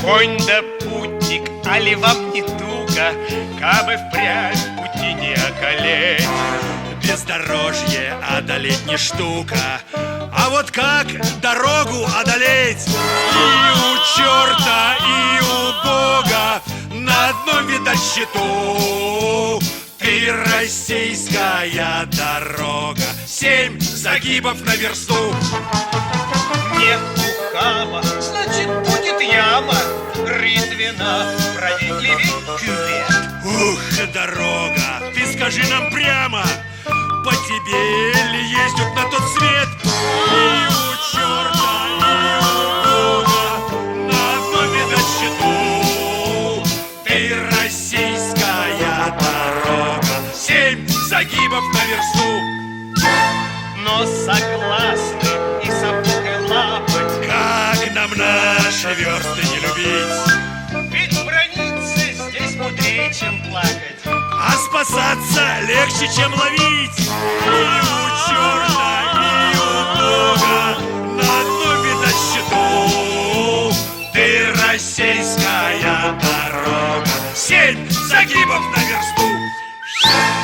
Конь да путник, али вам не туго, Кабы впрямь пути не околеть. Бездорожье одолеть не штука А вот как дорогу одолеть? И у черта, и у Бога На одном видать счету. Ты российская дорога Семь загибов на версту Справедливей кювет. Ух, дорога, ты скажи нам прямо По тебе ли ездят на тот свет? И у черта, и у Бога На одном видать счету. Ты российская дорога. Семь загибов на версту. Но согласны и сапог и лапоть. Как нам наши версты не любить спасаться легче, чем ловить. И у черта, и у Бога На одном видать счету. Ты российская дорога. Семь загибов на версту